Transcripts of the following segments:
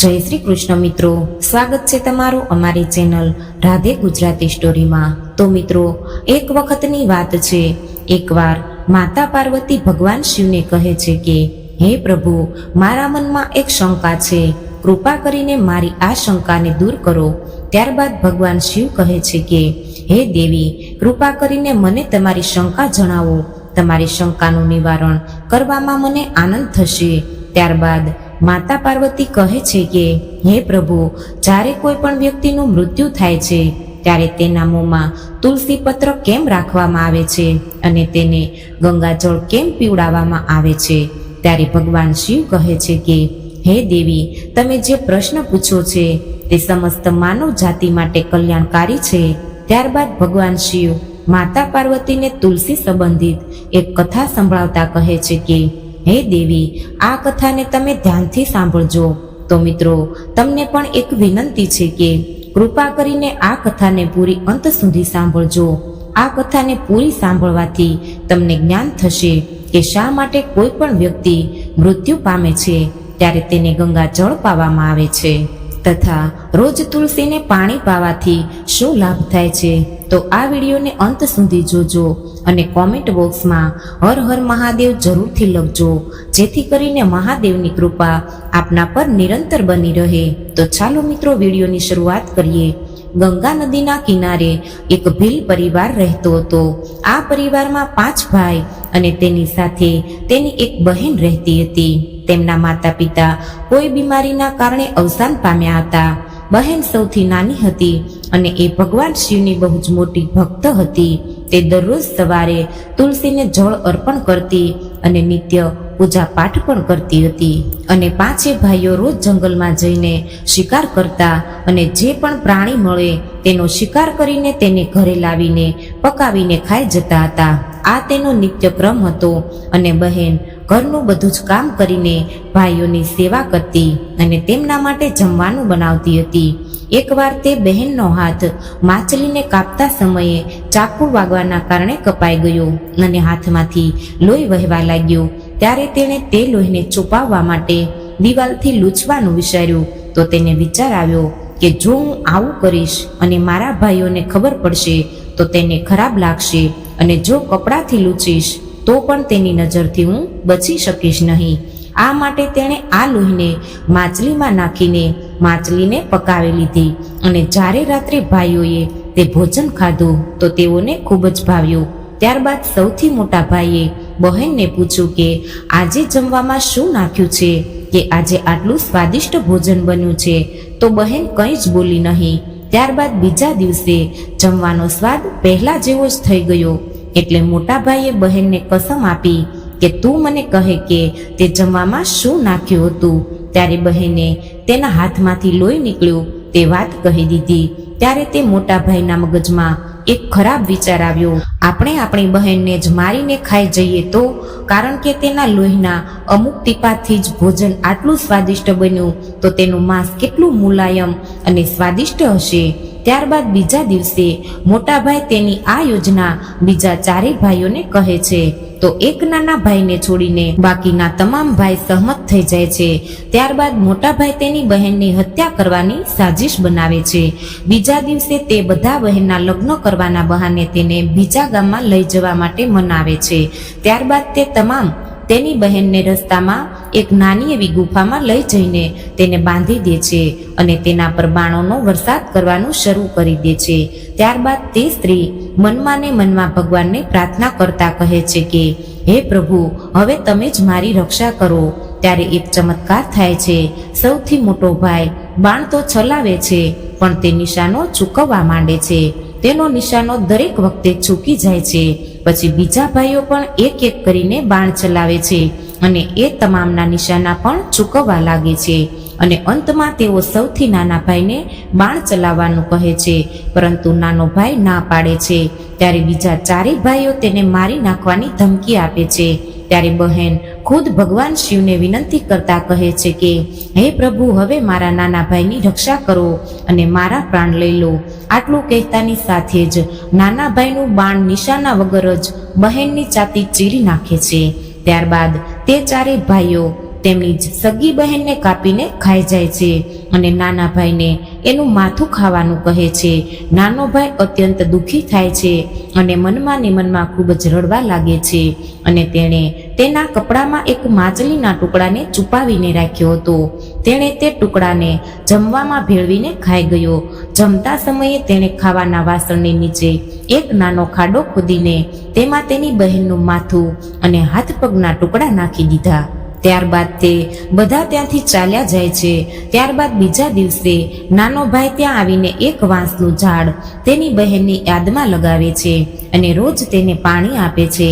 જય શ્રી કૃષ્ણ મિત્રો. સ્વાગત છે તમારું અમારી ચેનલ રાધે ગુજરાતી સ્ટોરીમાં. તો મિત્રો, એક વખતની વાત છે. એકવાર માતા પાર્વતી ભગવાન શિવને કહે છે કે, હે પ્રભુ, મારા મનમાં એક શંકા છે. કૃપા કરીને મારી આ શંકાને દૂર કરો. ત્યારબાદ ભગવાન શિવ કહે છે કે, હે દેવી, કૃપા કરીને મને તમારી શંકા જણાવો. તમારી શંકાનું નિવારણ કરવામાં મને આનંદ થશે. ત્યારબાદ માતા પાર્વતી કહે છે કે, હે પ્રભુ, જ્યારે કોઈ પણ વ્યક્તિનું મૃત્યુ થાય છે, ત્યારે તેના મોંમાં તુલસી પત્ર કેમ રાખવામાં આવે છે અને તેને ગંગાજળ કેમ પીવડાવવામાં આવે છે? ત્યારે ભગવાન શિવ કહે છે કે, હે દેવી, તમે જે પ્રશ્ન પૂછો છે, તે સમસ્ત માનવ જાતિ માટે કલ્યાણકારી છે. ત્યારબાદ ભગવાન શિવ માતા પાર્વતીને તુલસી સંબંધિત એક કથા સંભળાવતા કહે છે કે હે દેવી, આ કથાને તમે ધ્યાનથી સાંભળજો. તો મિત્રો, તમને પણ એક વિનંતી છે કે કૃપા કરીને આ કથાને પૂરી અંત સુધી સાંભળજો. આ કથાને પૂરી સાંભળવાથી તમને જ્ઞાન થશે કે શા માટે કોઈ પણ વ્યક્તિ મૃત્યુ પામે છે, ત્યારે તેને ગંગા જળ પાવામાં આવે છે. તથા રોજ તુલસીને પાણી પાવાથી શું લાભ થાય છે? તો આ વિડીયોને અંત સુધી જોજો. અને કોમેન્ટ બોક્સમાં હર હર મહાદેવ જરૂરથી લખજો. જેથી કરીને મહાદેવની કૃપા આપના પર નિરંતર બની રહે. તો ચાલો મિત્રો વિડીયોની શરૂઆત કરીએ. ગંગા નદીના કિનારે એક ભીલ પરિવાર રહેતો હતો. આ પરિવારમાં પાંચ ભાઈ અને તેની સાથે તેની એક બહેન રહેતી હતી. તેમના માતા પિતા કોઈ બીમારીના કારણે અવસાન પામ્યા હતા. બહેન સૌથી નાની હતી અને એ ભગવાન શિવની બહુ જ મોટી ભક્ત હતી. તે દરરોજ સવારે તુલસીને જળ અર્પણ કરતી અને નિત્ય પૂજા પાઠ પણ કરતી હતી. અને પાંચે ભાઈઓ રોજ જંગલમાં જઈને શિકાર કરતા અને જે પણ પ્રાણી મળે તેનો શિકાર કરીને તેને ઘરે લાવીને પકાવીને ખાઈ જતા હતા. આ તેનો નિત્યક્રમ હતો અને બહેન ઘરનું બધું જ કામ કરીને ભાઈઓની સેવા કરતી અને તેમના માટે જમવાનું બનાવતી હતી. એકવાર તે બહેનનો હાથ માછલીને કાપતા સમયે ચાકુ વાગવાના કારણે કપાઈ ગયો અને હાથમાંથી લોહી વહેવા લાગ્યું. ત્યારે તેણે તે લોહીને છુપાવવા માટે દિવાલથી લૂછવાનું વિચાર્યું. તો તેને વિચાર આવ્યો કે જો હું આવું કરીશ અને મારા ભાઈઓને ખબર પડશે, તો તેને ખરાબ લાગશે અને જો કપડાથી લૂંચીશ તો પણ તેની નજરથી હું બચી શકીશ નહીં. આ માટે તેણે આ લોહીને માછલીમાં નાખીને માછલીને પકાવી લીધી અને જ્યારે રાત્રે ભાઈઓએ તે ભોજન ખાધું તો તેઓને ખૂબ જ ભાવ્યું. ત્યારબાદ સૌથી મોટા ભાઈએ બહેનને પૂછ્યું કે, આજે જમવામાં શું નાખ્યું છે? કે આજે આટલું સ્વાદિષ્ટ ભોજન બન્યું છે? તો બહેન કંઈ જ બોલી નહીં. ત્યારબાદ બીજા દિવસે જમવાનો સ્વાદ પહેલા જેવો જ થઈ ગયો. એટલે મોટા ભાઈએ બહેનને કસમ આપી કે, તું મને કહે કે તે જમવામાં શું નાખ્યું હતું? ત્યારે બહેને તેના હાથમાંથી લોહી નીકળ્યું. તે વાત કહી દીધી. ત્યારે તે મોટા ભાઈના મગજમાં એક ખરાબ વિચાર આવ્યો. આપણે આપણી બહેનને જ મારીને ખાઈ જઈએ તો? કારણ કે તેના લોહીના અમુક ટીપાથી જ ભોજન આટલું સ્વાદિષ્ટ બન્યું, તો તેનું માંસ કેટલું મુલાયમ અને સ્વાદિષ્ટ હશે? ત્યારબાદ બીજા દિવસે મોટાભાઈ તેની આ યોજના બીજા ચારેય ભાઈઓને કહે છે. તો એક નાના ભાઈને છોડીને બાકીના તમામ ભાઈ સહમત થઈ જાય છે. ત્યારબાદ મોટા ભાઈ તેની બહેનની હત્યા કરવાની સાજિશ બનાવે છે. બીજા દિવસે તે બધા બહેનના લગ્ન કરવાના બહાને તેને બીજા ગામમાં લઈ જવા માટે મનાવે છે. ત્યારબાદ તે તમામ તેની બહેનને રસ્તામાં એક નાની એવી ગુફામાં લઈ જઈને તેને બાંધી દે છે અને તેના પર બાણોનો વરસાદ કરવાનું શરૂ કરી દે છે. ત્યારબાદ તે સ્ત્રી મનમાં ને મનમાં ભગવાનને પ્રાર્થના કરતા કહે છે કે, હે પ્રભુ, હવે તમે જ મારી રક્ષા કરો. ત્યારે એક ચમત્કાર થાય છે. સૌથી મોટો ભાઈ બાણ તો ચલાવે છે, પણ તે નિશાનો ચૂકવવા માંડે છે. તેનો નિશાનો દરેક વખતે ચૂકી જાય છે. પછી બીજા ભાઈઓ પણ એક એક કરીને બાણ ચલાવે છે અને એ તમામના નિશાના પણ ચૂકવવા લાગે છે. અને અંતમાં તેઓ સૌથી નાના ભાઈને બાણ ચલાવવાનું કહે છે. પરંતુ નાનો ભાઈ ના પાડે છે. ત્યારે બીજા ચારેય ભાઈઓ તેને મારી નાખવાની ધમકી આપે છે. ત્યારે બહેન ખુદ ભગવાન શિવને વિનંતી કરતા કહે છે કે, હે પ્રભુ, હવે મારા નાના ભાઈની રક્ષા કરો અને મારા પ્રાણ લઈ લો. આટલું કહેતાની સાથે જ નાના ભાઈનું બાણ નિશાના વગર જ બહેનની છાતી ચીરી નાખે છે. ત્યારબાદ તે ચારેય ભાઈઓ તેમની જ સગી બહેનને કાપીને ખાઈ જાય છે અને નાના ભાઈને એનું માથું ખાવાનું કહે છે. નાનો ભાઈ અત્યંત દુઃખી થાય છે અને મનમાં ને મનમાં ખૂબ જ રડવા લાગે છે અને તેણે તેના કપડામાં એક માછલીના ટુકડાને છુપાવીને રાખ્યો હતો. તેણે તે ટુકડાને જમવામાં ભેળવીને ખાઈ ગયો. જમતા સમયે તેણે ખાવાના વાસણની નીચે એક નાનો ખાડો ખોદીને તેમાં તેની બહેનનું માથું અને હાથ પગના ટુકડા નાખી દીધા. ત્યારબાદ તે બધા ત્યાંથી ચાલ્યા જાય છે. ત્યારબાદ બીજા દિવસે નાનો ભાઈ ત્યાં આવીને એક વાંસનું ઝાડ તેની બહેનની યાદમાં લગાવે છે અને રોજ તેને પાણી આપે છે.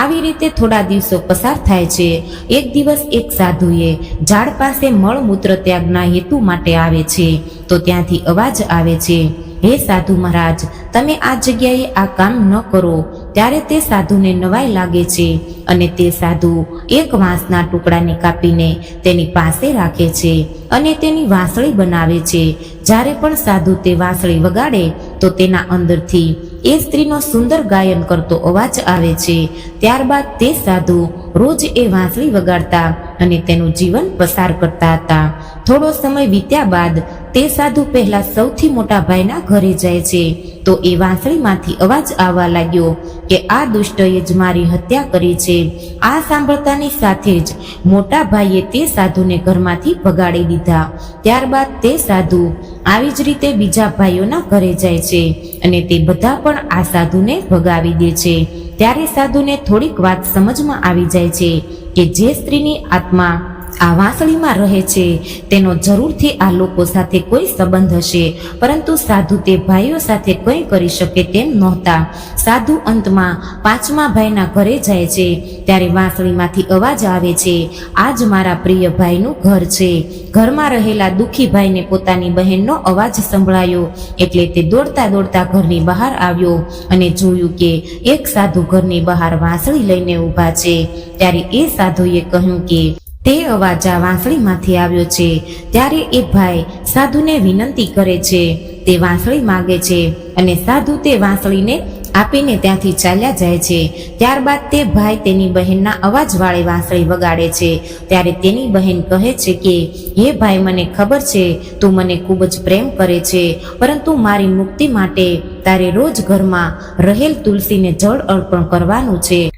આવી રીતે થોડા દિવસો પસાર થાય છે. એક દિવસ એક સાધુએ ઝાડ પાસે મળમૂત્ર ત્યાગના હેતુ માટે આવે છે. તો ત્યાંથી અવાજ આવે છે, હે સાધુ મહારાજ, તમે આ જગ્યાએ આ કામ ન કરો. ત્યારે તે સાધુને નવાઈ લાગે છે અને તે સાધુ એક વાંસના ટુકડાને કાપીને તેની પાસે રાખે છે અને તેની વાંસળી બનાવે છે. જ્યારે પણ સાધુ તે વાંસળી વગાડે, તો તેના અંદરથી એ સ્ત્રીનો સુંદર ગાયન કરતો અવાજ આવે છે. ત્યારબાદ તે સાધુ રોજ એ વાંસળી વગાડતા અને તેનું જીવન પસાર કરતા હતા. થોડો સમય વીત્યા બાદ તે સાધુ પહેલા સૌથી મોટા ભાઈના ઘરે જાય છે. તો એ વાંસળીમાંથી અવાજ આવવા લાગ્યો કે આ દુષ્ટએ જ મારી હત્યા કરી છે. આ સાંભળતાની સાથે જ મોટા ભાઈએ તે સાધુને ઘરમાંથી ભગાડી દીધા. ત્યારબાદ તે સાધુ આવી જ રીતે બીજા ભાઈઓના ઘરે જાય છે અને તે બધા પણ આ સાધુને ભગાવી દે છે. ત્યારે સાધુને થોડીક વાત સમજમાં આવી જાય છે કે જે સ્ત્રીની આત્મા આ વાંસળીમાં રહે છે. તેનો જરૂરથી આ લોકો સાથે કોઈ સંબંધ હશે, પરંતુ સાધુ તે ભાઈઓ સાથે કંઈ કરી શકે તેમ નહોતા. સાધુ અંતમાં પાંચમા ભાઈના ઘરે જાય છે. ત્યારે વાંસળીમાંથી અવાજ આવે છે, આજ મારા પ્રિય ભાઈનું ઘર છે. ઘરમાં રહેલા દુઃખી ભાઈને પોતાની બહેનનો અવાજ સંભળાયો, એટલે તે દોડતા દોડતા ઘરની બહાર આવ્યો અને જોયું કે એક સાધુ ઘરની બહાર વાંસળી લઈને ઊભા છે. ત્યારે એ સાધુએ કહ્યું કે તે અવાજ આ વાંસળીમાંથી આવ્યો છે. ત્યારે એ ભાઈ સાધુને વિનંતી કરે છે. તે વાંસળી માગે છે અને સાધુ તે વાંસળીને આપીને ત્યાંથી ચાલ્યા જાય છે. ત્યારબાદ તે ભાઈ તેની બહેનના અવાજવાળી વાંસળી વગાડે છે. ત્યારે તેની બહેન કહે છે કે, હે ભાઈ, મને ખબર છે, તું મને ખૂબ જ પ્રેમ કરે છે, પરંતુ મારી મુક્તિ માટે તારે રોજ ઘરમાં રહેલ તુલસીને જળ અર્પણ કરવાનું છે.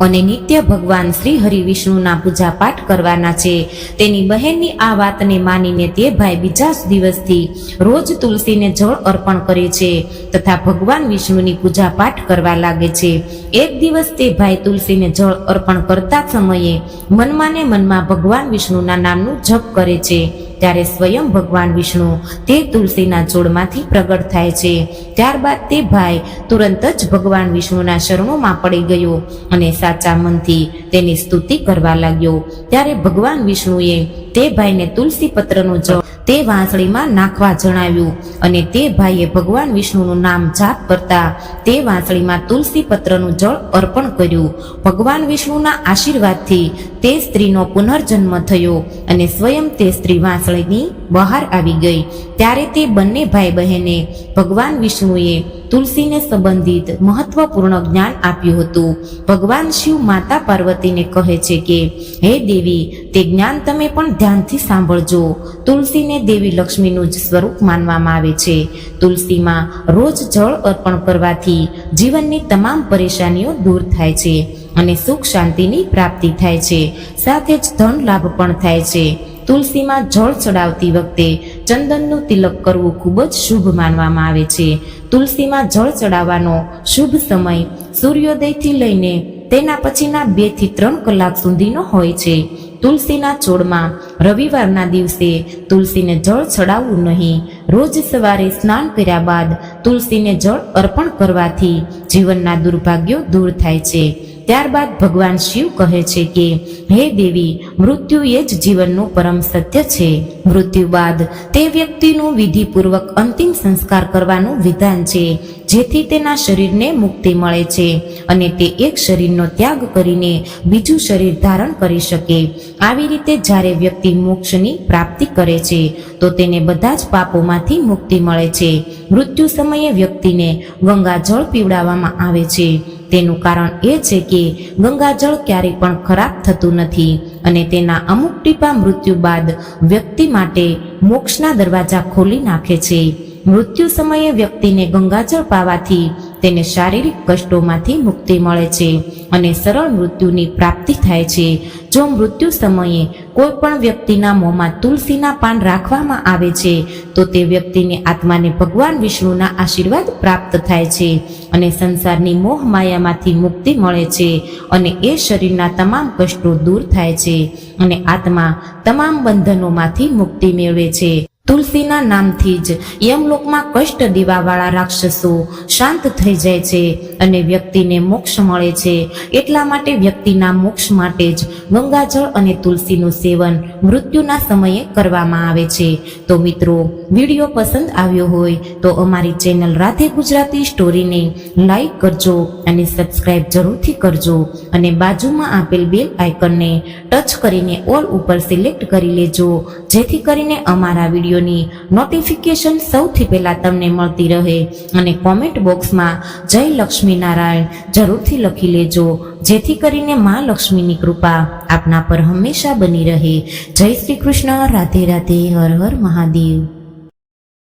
અને નિત્ય ભગવાન શ્રી હરિ વિષ્ણુના પૂજા પાઠ કરવાના છે. તેની બહેનની આ વાતને માનીને તે ભાઈ બીજા દિવસથી રોજ તુલસીને જળ અર્પણ કરે છે તથા ભગવાન વિષ્ણુની પૂજા પાઠ કરવા લાગે છે. એક દિવસ તે ભાઈ તુલસીને જળ અર્પણ કરતા સમયે મનમાં ને મનમાં ભગવાન વિષ્ણુના નામનું જપ કરે છે. ત્યારે સ્વયં ભગવાન વિષ્ણુ તે તુલસીના જોડમાંથી પ્રગટ થાય છે. ત્યારબાદ તે ભાઈ તુરંત જ ભગવાન વિષ્ણુના શરણોમાં પડી ગયો અને સાચા મનથી તેની સ્તુતિ કરવા લાગ્યો. ત્યારે ભગવાન વિષ્ણુએ તે ભાઈને તુલસી પત્રનો જળ તે વાંસળીમાં નાખવા જણાવ્યું. અને તે ભાઈએ ભગવાન વિષ્ણુનું નામ જાપ કરતા તે વાંસળીમાં તુલસી પત્રનું જળ અર્પણ કર્યું. ભગવાન વિષ્ણુના આશીર્વાદથી તે સ્ત્રીનો પુનર્જન્મ થયો અને સ્વયં તે સ્ત્રી વાંસળીની બહાર આવી ગઈ. ત્યારે તે બંને ભાઈ બહેને ભગવાન વિષ્ણુએ તુલસીને સંબંધિત મહત્વપૂર્ણ જ્ઞાન આપ્યું હતું. ભગવાન શિવ માતા પાર્વતીને કહે છે કે, હે દેવી, તે જ્ઞાન તમે પણ ધ્યાનથી સાંભળજો. તુલસીને દેવી લક્ષ્મીનું જ સ્વરૂપ માનવામાં આવે છે. તુલસીમાં રોજ જળ અર્પણ કરવાથી જીવનની તમામ પરેશાનીઓ દૂર થાય છે અને સુખ શાંતિની પ્રાપ્તિ થાય છે. સાથે જ ધન લાભ પણ થાય છે. તુલસીમાં જળ ચડાવતી વખતે ચંદનનું તિલક કરવું ખૂબ જ શુભ માનવામાં આવે છે. તુલસીમાં જળ ચડાવવાનો શુભ સમય સૂર્યોદયથી લઈને તેના પછીના બેથી ત્રણ કલાક સુધીનો હોય છે. તુલસીના છોડમાં રવિવારના દિવસે તુલસીને જળ ચડાવવું નહીં. રોજ સવારે સ્નાન કર્યા બાદ તુલસીને જળ અર્પણ કરવાથી જીવનના દુર્ભાગ્યો દૂર થાય છે. ત્યારબાદ ભગવાન શિવ કહે છે કે, હે દેવી, મૃત્યુ એ જ જીવનનું પરમ સત્ય છે. મૃત્યુ બાદ તે વ્યક્તિનું વિધિપૂર્વક અંતિમ સંસ્કાર કરવાનું વિધાન છે, જેથી તેના શરીરને મુક્તિ મળે છે અને તે એક શરીરનો ત્યાગ કરીને બીજું શરીર ધારણ કરી શકે. આવી રીતે જ્યારે વ્યક્તિ મોક્ષની પ્રાપ્તિ કરે છે, તો તેને બધા જ પાપોમાંથી મુક્તિ મળે છે. મૃત્યુ સમયે વ્યક્તિને ગંગાજળ પીવડાવવામાં આવે છે. તેનું કારણ એ છે કે ગંગાજળ ક્યારેય પણ ખરાબ થતું નથી અને તેના અમુક ટીપા મૃત્યુ બાદ વ્યક્તિ માટે મોક્ષના દરવાજા ખોલી નાખે છે. મૃત્યુ સમયે વ્યક્તિને ગંગાજળ પાવાથી તેને શારીરિક કષ્ટોમાંથી મુક્તિ મળે છે અને સરળ મૃત્યુની પ્રાપ્તિ થાય છે. જો મૃત્યુ સમયે કોઈ પણ વ્યક્તિના મોંમાં તુલસીના પાન રાખવામાં આવે છે, તો તે વ્યક્તિની આત્માને ભગવાન વિષ્ણુના આશીર્વાદ પ્રાપ્ત થાય છે અને સંસારની મોહ માયામાંથી મુક્તિ મળે છે અને એ શરીરના તમામ કષ્ટો દૂર થાય છે અને આત્મા તમામ બંધનોમાંથી મુક્તિ મેળવે છે. તુલસીના નામથી જ યમલોકમાં કષ્ટ દીવાવાળા રાક્ષસો શાંત થઈ જાય છે અને વ્યક્તિને મોક્ષ મળે છે. એટલા માટે વ્યક્તિના મોક્ષ માટે જ ગંગાજળ અને તુલસીનું સેવન મૃત્યુના સમયે કરવામાં આવે છે. તો મિત્રો, વીડિયો પસંદ આવ્યો હોય તો અમારી ચેનલ રાધે ગુજરાતી સ્ટોરીને લાઈક કરજો અને સબસ્ક્રાઇબ જરૂરથી કરજો અને બાજુમાં આપેલ બેલ આઇકનને ટચ કરીને ઓલ ઉપર સિલેક્ટ કરી લેજો. જેથી કરીને અમારા વિડીયોની નોટિફિકેશન સૌથી પહેલા તમને મળતી રહે અને કોમેન્ટ બોક્સમાં જય લક્ષ્મી નારાયણ જરૂરથી લખી લેજો. જેથી કરીને મા લક્ષ્મીની કૃપા આપના પર હંમેશા બની રહે. જય શ્રી કૃષ્ણ, રાધે રાધે, હર હર મહાદેવ.